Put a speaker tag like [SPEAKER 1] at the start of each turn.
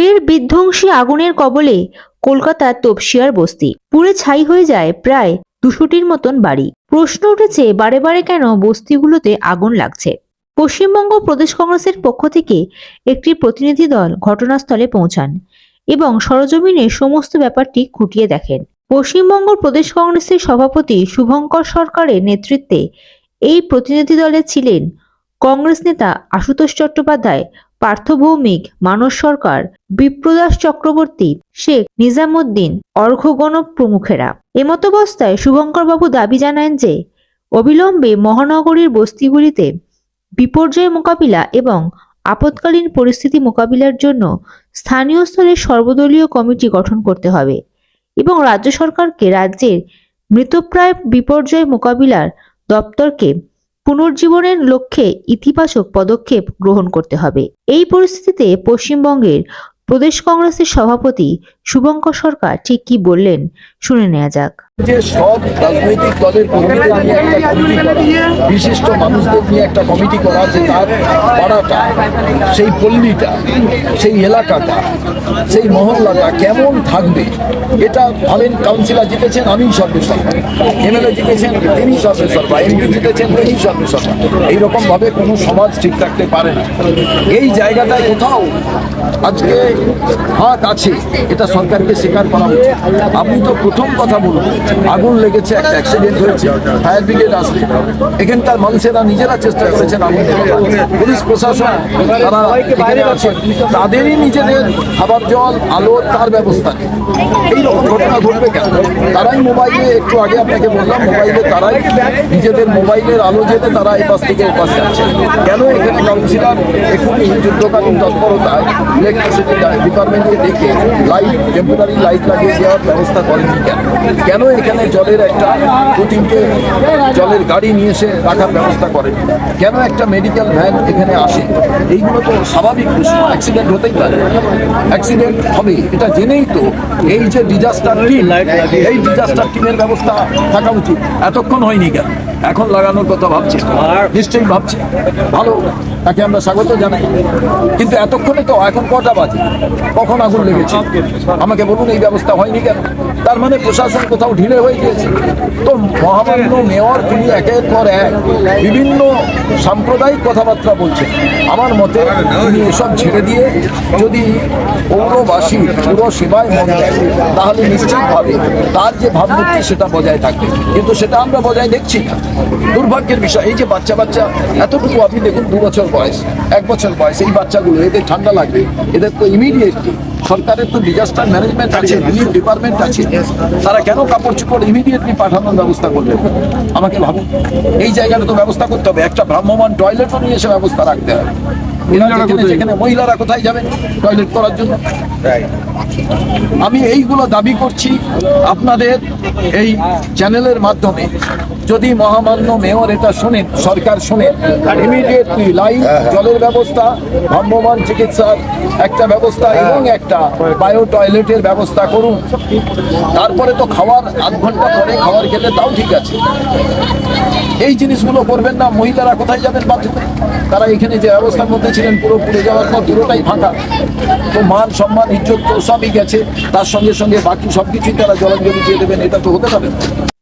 [SPEAKER 1] ফের বিধ্বংসী আগুনের কবলে কলকাতার তপসিয়ার বস্তি। পুড়ে ছাই হয়ে যায় প্রায় দুশোটির মতন বাড়ি। প্রশ্ন উঠেছে, বারে বারে কেন বস্তিগুলোতে আগুন লাগছে? পশ্চিমবঙ্গ প্রদেশ কংগ্রেসের পক্ষ থেকে একটি প্রতিনিধি দল ঘটনাস্থলে পৌঁছান এবং সরজমিনে সমস্ত ব্যাপারটি খুঁটিয়ে দেখেন। পশ্চিমবঙ্গ প্রদেশ কংগ্রেসের সভাপতি শুভঙ্কর সরকারের নেতৃত্বে এই প্রতিনিধি দলে ছিলেন কংগ্রেস নেতা আশুতোষ চট্টোপাধ্যায় পার্থ ভৌমিক মানস সরকার, বিপ্রদাস চক্রবর্তী, শেখ নিজামুদ্দিন অর্ঘগণ প্রমুখেরা। এমতাবস্থায় শুভঙ্করবাবু দাবি জানান যে, অবিলম্বে মহানগরীর বস্তিগুলিতে বিপর্যয় মোকাবিলা এবং আপৎকালীন পরিস্থিতি মোকাবিলার জন্য স্থানীয় স্তরে সর্বদলীয় কমিটি গঠন করতে হবে এবং রাজ্য সরকারকে রাজ্যের মৃতপ্রায় বিপর্যয় মোকাবিলার দপ্তরকে পুনর্জীবনের লক্ষ্যে ইতিবাচক পদক্ষেপ গ্রহণ করতে হবে। এই পরিস্থিতিতে পশ্চিমবঙ্গের প্রদেশ কংগ্রেসের সভাপতি শুভঙ্কর সরকার ঠিক কি বললেন শুনে নেওয়া যাক।
[SPEAKER 2] যে সব রাজনৈতিক দলের কর্মীদের নিয়ে একটা কমিটি করা, বিশিষ্ট মানুষদের নিয়ে একটা কমিটি করা, যে তার পাড়াটা, সেই পল্লীটা, সেই এলাকাটা, সেই মহল্লাটা কেমন থাকবে, এটা ভাবেন কাউন্সিলর জিতেছেন আমি সর্বেসর্বা এমএলএ জিতেছেন তিনি সর্বেসর্বা এমপি জিতেছেন তিনি সর্বেসর্বা এইরকম ভাবে কোনো সমাজ ঠিক থাকতে পারে না। এই জায়গাটায় কোথাও আজকে হাত আছে, এটা সরকারকে স্বীকার করা উচিত আপনি তো প্রথম কথা বলুন, আগুন লেগেছে, একটা অ্যাক্সিডেন্ট হয়েছে ফায়ার ব্রিগেড আসবে। এখানকার মানুষেরা নিজেরা চেষ্টা করেছেন আগুন। পুলিশ প্রশাসন তারা এখানে আছেন তাদেরই নিজেদের খাবার জল, আলো, তার ব্যবস্থা। এই রকম ঘটনা ঘটবে কেন? তারাই মোবাইলে, একটু আগে আপনাকে বললাম, মোবাইলে তারাই নিজেদের মোবাইলের আলো জেলে তারা এই পাশ থেকে ওপাশ যাচ্ছে কেন এখানে কাউন্সিলর এক্ষুনি যুদ্ধকালীন তৎপরতায় ইলেকট্রিসিটি ডিপার্টমেন্টকে ডেকে লাইট টেম্পোরারি লাইট লাগিয়ে দেওয়ার ব্যবস্থা করেনি কেন? কেন এখানে জলের একটা তিনটে জলের গাড়ি নিয়ে এসে রাখার ব্যবস্থা করেন? কেন একটা মেডিকেল ভ্যান এখানে আসে? এইগুলো তো স্বাভাবিক প্রশ্ন অ্যাক্সিডেন্ট হতেই পারে। অ্যাক্সিডেন্ট হবে, এটা জেনেই তো এই যে ডিজাস্টার টিম এই ডিজাস্টার টিমের ব্যবস্থা থাকা উচিত। এতক্ষণ হয়নি কেন? এখন লাগানোর কথা ভাবছে। নিশ্চয়ই ভাবছে। ভালো তাকে আমরা স্বাগত জানাই। কিন্তু এতক্ষণে তো এখন কটা বাজে। কখন আগুন লেগেছে? আমাকে বলুন এই ব্যবস্থা হয়নি কেন? তার মানে প্রশাসন কোথাও ঢিলে হয়ে গিয়েছে। তো মহামান্য মেয়র তিনি একের পর এক বিভিন্ন সাম্প্রদায়িক কথাবার্তা বলছেন। আমার মতে তিনি এসব ছেড়ে দিয়ে যদি পৌরবাসী পুরো সেবায় মন দেয় তাহলে নিশ্চিতভাবে তার যে ভাবমূর্তি সেটা বজায় থাকবে। কিন্তু সেটা আমরা বজায় দেখছি না। দুর্ভাগ্যের বিষয়, এই যে বাচ্চা বাচ্চা, এতটুকু আপনি দেখুন, দু বছর বয়স, এক বছর বয়স, এই বাচ্চাগুলো, এদের ঠান্ডা লাগবে, এদের তো ইমিডিয়েটলি সরকারের তো ডিজাস্টার ম্যানেজমেন্ট আছে রিলিফ ডিপার্টমেন্ট আছে। তারা কেন কাপড় চোপড় ইমিডিয়েটলি পাঠানোর ব্যবস্থা করবে? আমাকে ভাবুন। এই জায়গাটা তো ব্যবস্থা করতে হবে। একটা ভ্রাম্যমান টয়লেটও নিয়ে এসে ব্যবস্থা রাখতে হবে। যেখানে মহিলারা কোথায় যাবেন টয়লেট করার জন্য? আমি এইগুলো দাবি করছি আপনাদের এই চ্যানেলের মাধ্যমে। যদি মহামান্য মেয়র এটা শোনেন সরকার শোনেন ইমিডিয়েটলি লাইট জলের ব্যবস্থা ভ্রাম্যমান চিকিৎসার একটা ব্যবস্থা এবং একটা বায়ো টয়লেটের ব্যবস্থা করুন। তারপরে তো খাওয়ার আধ ঘণ্টা পরে খাবার খেলে তাও ঠিক আছে। এই জিনিসগুলো করবেন না মহিলারা কোথায় যাবেন বাথরুমে তারা এখানে যে অবস্থার মধ্যে ছিলেন পুরো পুড়ে যাওয়ার পর পুরোটাই ফাঁকা। তো মান সম্মান ইজ্জত তো সবই গেছে তার সঙ্গে সঙ্গে বাকি সব কিছুই তারা জলাঞ্জলি দিয়ে দেবেন এটা তো হতে পারে।